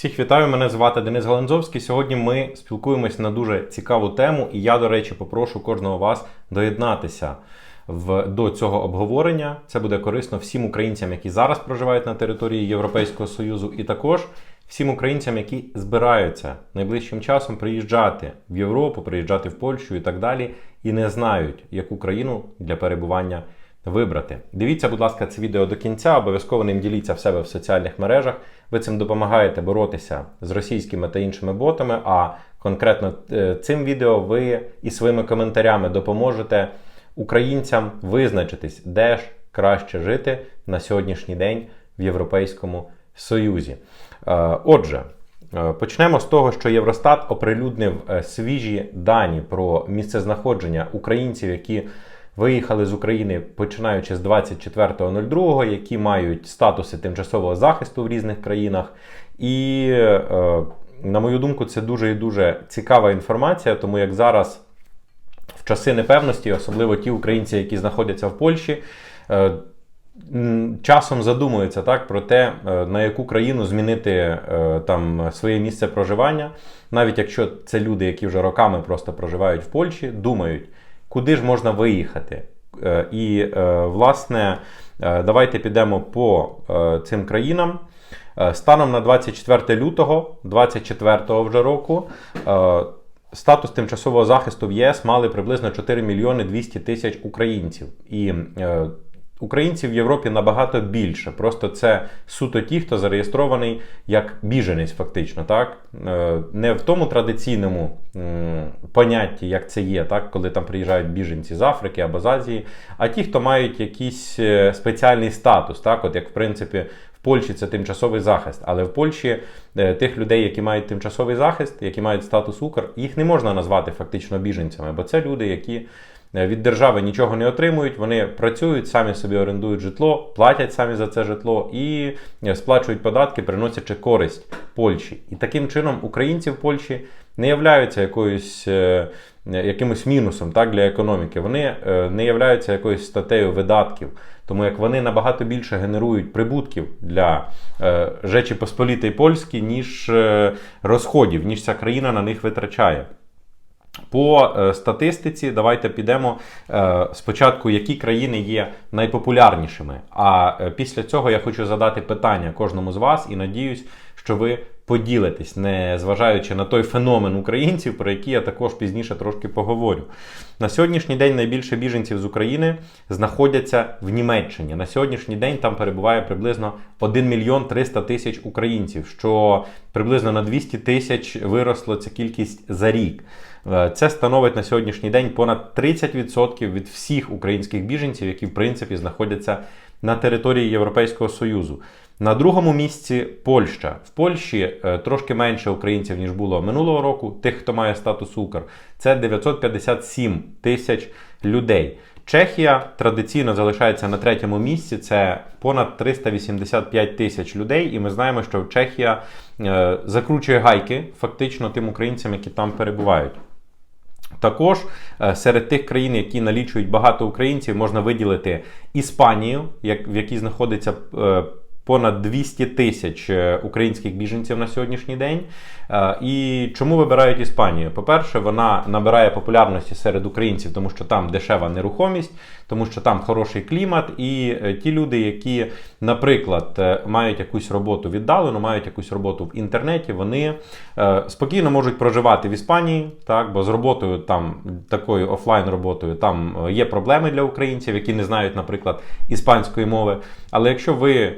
Всіх вітаю, мене звати Денис Галанзовський. Сьогодні ми спілкуємось на дуже цікаву тему, і я, до речі, попрошу кожного вас доєднатися в, до цього обговорення. Це буде корисно всім українцям, які зараз проживають на території Європейського Союзу, і також всім українцям, які збираються найближчим часом приїжджати в Європу, приїжджати в Польщу і так далі, і не знають, яку країну для перебування вибрати. Дивіться, будь ласка, це відео до кінця. Обов'язково ним діліться в себе в соціальних мережах. Ви цим допомагаєте боротися з російськими та іншими ботами. А конкретно е, цим відео ви і своїми коментарями допоможете українцям визначитись, де ж краще жити на сьогоднішній день в Європейському Союзі. Е, Отже. Е, Почнемо з того, що Євростат оприлюднив свіжі дані про місцезнаходження українців, які виїхали з України починаючи з 24.02, які мають статуси тимчасового захисту в різних країнах. І, е, на мою думку, це дуже і дуже цікава інформація, тому як зараз в часи непевності, особливо ті українці, які знаходяться в Польщі. е, Часом задумуються так про те, е, на яку країну змінити там своє місце проживання, навіть якщо це люди, які вже роками просто проживають в Польщі, думають, куди ж можна виїхати. Е, І, е, власне, е, давайте підемо по цим країнам. Станом на 24 лютого 24 вже року статус тимчасового захисту в ЄС мали приблизно 4 мільйони 200 тисяч українців. І українців в Європі набагато більше. Просто це суто ті, хто зареєстрований як біженець, фактично, так Е, не в тому традиційному понятті, як це є, так, коли там приїжджають біженці з Африки або з Азії, а ті, хто мають якийсь е, спеціальний статус, так, от як в принципі. В Польщі це тимчасовий захист, але в Польщі е, тих людей, які мають тимчасовий захист, які мають статус Укр, їх не можна назвати фактично біженцями, бо це люди, які від держави нічого не отримують, вони працюють, самі собі орендують житло, платять самі за це житло і е, сплачують податки, приносячи користь Польщі. І таким чином українці в Польщі не являються якоюсь. е, Якимось мінусом так, для економіки, вони е, не являються якоюсь статтею видатків, тому як вони набагато більше генерують прибутків для е, Жечі Посполітої Польській, ніж е, розходів, ніж ця країна на них витрачає. По е, статистиці, давайте підемо е, спочатку, які країни є найпопулярнішими. А е, після цього я хочу задати питання кожному з вас і надіюсь, що ви поділитесь, не зважаючи на той феномен українців, про який я також пізніше трошки поговорю. На сьогоднішній день найбільше біженців з України знаходяться в Німеччині. На сьогоднішній день там перебуває приблизно 1 мільйон 300 тисяч українців, що приблизно на 200 тисяч виросло ця кількість за рік. Е, Це становить на сьогоднішній день понад 30% від всіх українських біженців, які в принципі знаходяться на території Європейського Союзу. На другому місці Польща. В Польщі е, трошки менше українців, ніж було минулого року. Тих, хто має статус Укр, це 957 тисяч людей. Чехія традиційно залишається на третьому місці. Це понад 385 тисяч людей. І ми знаємо, що Чехія е, закручує гайки фактично тим українцям, які там перебувають. Також е, серед тих країн, які налічують багато українців, можна виділити Іспанію, в якій знаходиться понад 200 тисяч е, українських біженців на сьогоднішній день. Е, І чому вибирають Іспанію? По-перше, вона набирає популярності серед українців, тому що там дешева нерухомість, тому що там хороший клімат, і е, ті люди, які, наприклад, мають якусь роботу віддалену, мають якусь роботу в інтернеті, вони спокійно можуть проживати в Іспанії, так, бо з роботою там такою офлайн роботою там є проблеми для українців, які не знають, наприклад, іспанської мови. Але якщо ви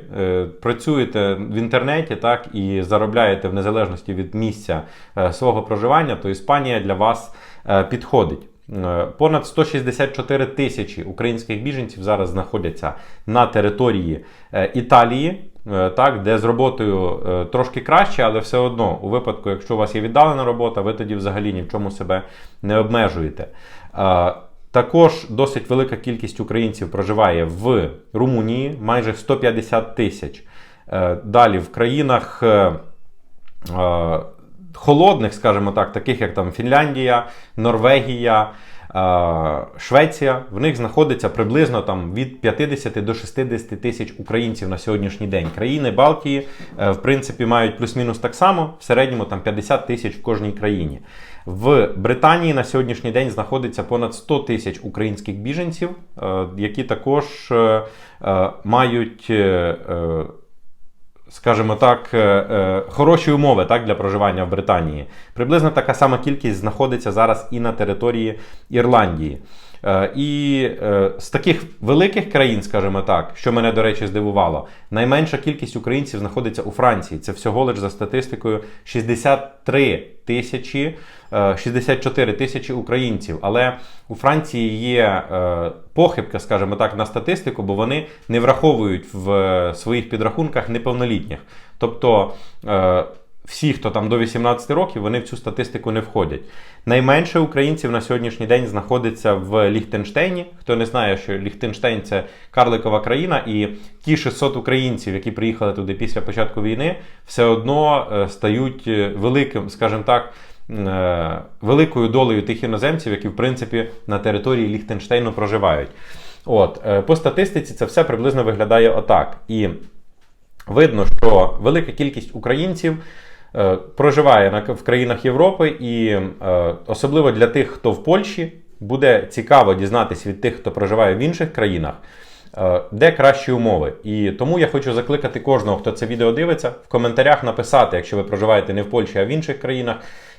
працюєте в інтернеті, так і заробляєте в незалежності від місця е, свого проживання, то Іспанія для вас е, підходить. Е, Понад 164 тисячі українських біженців зараз знаходяться на території Італії, так, де з роботою трошки краще, але все одно, у випадку, якщо у вас є віддалена робота, ви тоді взагалі ні в чому себе не обмежуєте. Також досить велика кількість українців проживає в Румунії, майже 150 тисяч. Е, Далі в країнах. е, е, холодних, скажімо так, таких як там Фінляндія, Норвегія, Швеція, в них знаходиться приблизно там від 50 до 60 тисяч українців на сьогоднішній день. Країни Балтії, е, в принципі, мають плюс-мінус так само, в середньому там 50 тисяч в кожній країні. В Британії на сьогоднішній день знаходиться понад 100 тисяч українських біженців, е, які також е, мають. Скажімо так, е, е, хороші умови так, для проживання в Британії. Приблизно така сама кількість знаходиться зараз і на території Ірландії. Е, І е, з таких великих країн, скажімо так, що мене, до речі, здивувало, найменша кількість українців знаходиться у Франції. Це всього лиш за статистикою 63 тисячі, е, 64 тисячі українців. Але у Франції є е, похибка, скажімо так, на статистику, бо вони не враховують в е, своїх підрахунках неповнолітніх. Тобто е, всі, хто там до 18 років, вони в цю статистику не входять. Найменше українців на сьогоднішній день знаходиться в Ліхтенштейні. Хто не знає, що Ліхтенштейн це карликова країна, і ті 600 українців, які приїхали туди після початку війни, все одно е, стають е, великим, скажімо так. е, Великою долею тих іноземців, які в принципі на території Ліхтенштейну проживають. От по статистиці це все приблизно виглядає отак. І видно, що велика кількість українців проживає на, в країнах Європи, і е, особливо для тих, хто в Польщі, буде цікаво дізнатися від тих, хто проживає в інших країнах, е, де кращі умови. І тому я хочу закликати кожного, хто це відео дивиться, в коментарях написати, якщо ви проживаєте не в Польщі, а в інших країнах,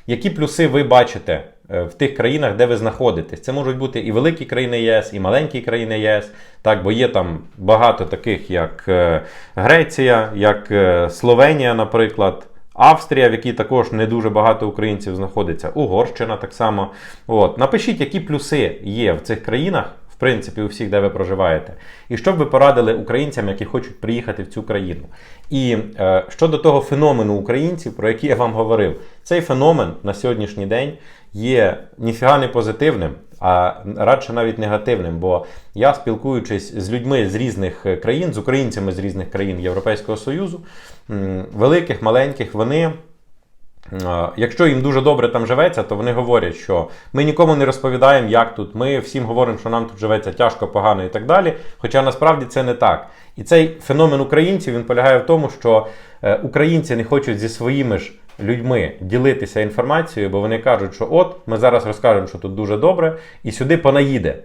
які плюси ви бачите е, в тих країнах, де ви знаходитесь. Це можуть бути і великі країни ЄС, і маленькі країни ЄС. Так, бо є там багато таких, як е, Греція, як е, Словенія, наприклад. Австрія, в якій також не дуже багато українців знаходиться, Угорщина так само. От. Напишіть, які плюси є в цих країнах, в принципі, у всіх, де ви проживаєте. І що б ви порадили українцям, які хочуть приїхати в цю країну. І е, щодо того феномену українців, про який я вам говорив, цей феномен на сьогоднішній день є ніфіга не позитивним, а радше навіть негативним. Бо я спілкуючись з людьми з різних е, країн, з українцями з різних країн Європейського Союзу, великих, маленьких, вони. Якщо їм дуже добре там живеться, то вони говорять, що ми нікому не розповідаємо, як тут. Ми всім говоримо, що нам тут живеться тяжко, погано і так далі. Хоча насправді це не так. І цей феномен українців він полягає в тому, що е, українці не хочуть зі своїми ж людьми ділитися інформацією, бо вони кажуть, що от ми зараз розкажемо, що тут дуже добре, і сюди понаїде.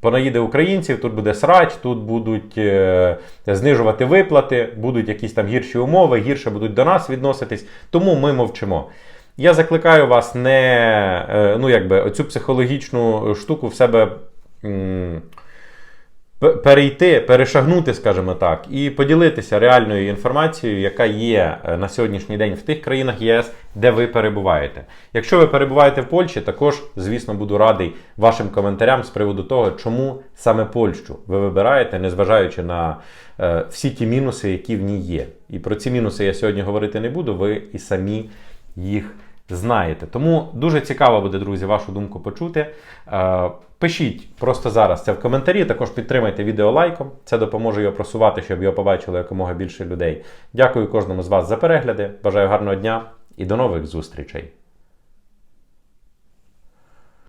Понаїде українців, тут буде срач, тут будуть е, знижувати виплати, будуть якісь там гірші умови, гірше будуть до нас відноситись, тому ми мовчимо. Я закликаю вас не е, ну, якби, оцю психологічну штуку в себе перейти, перешагнути, скажімо так, і поділитися реальною інформацією, яка є е, на сьогоднішній день в тих країнах ЄС, де ви перебуваєте. Якщо ви перебуваєте в Польщі, також, звісно, буду радий вашим коментарям з приводу того, чому саме Польщу ви вибираєте, незважаючи на е, всі ті мінуси, які в ній є. І про ці мінуси я сьогодні говорити не буду, ви і самі їх знаєте. Тому дуже цікаво буде, друзі, вашу думку почути. Е, Пишіть просто зараз це в коментарі. Також підтримайте відео лайком. Це допоможе його просувати, щоб його побачило якомога більше людей. Дякую кожному з вас за перегляди. Бажаю гарного дня і до нових зустрічей.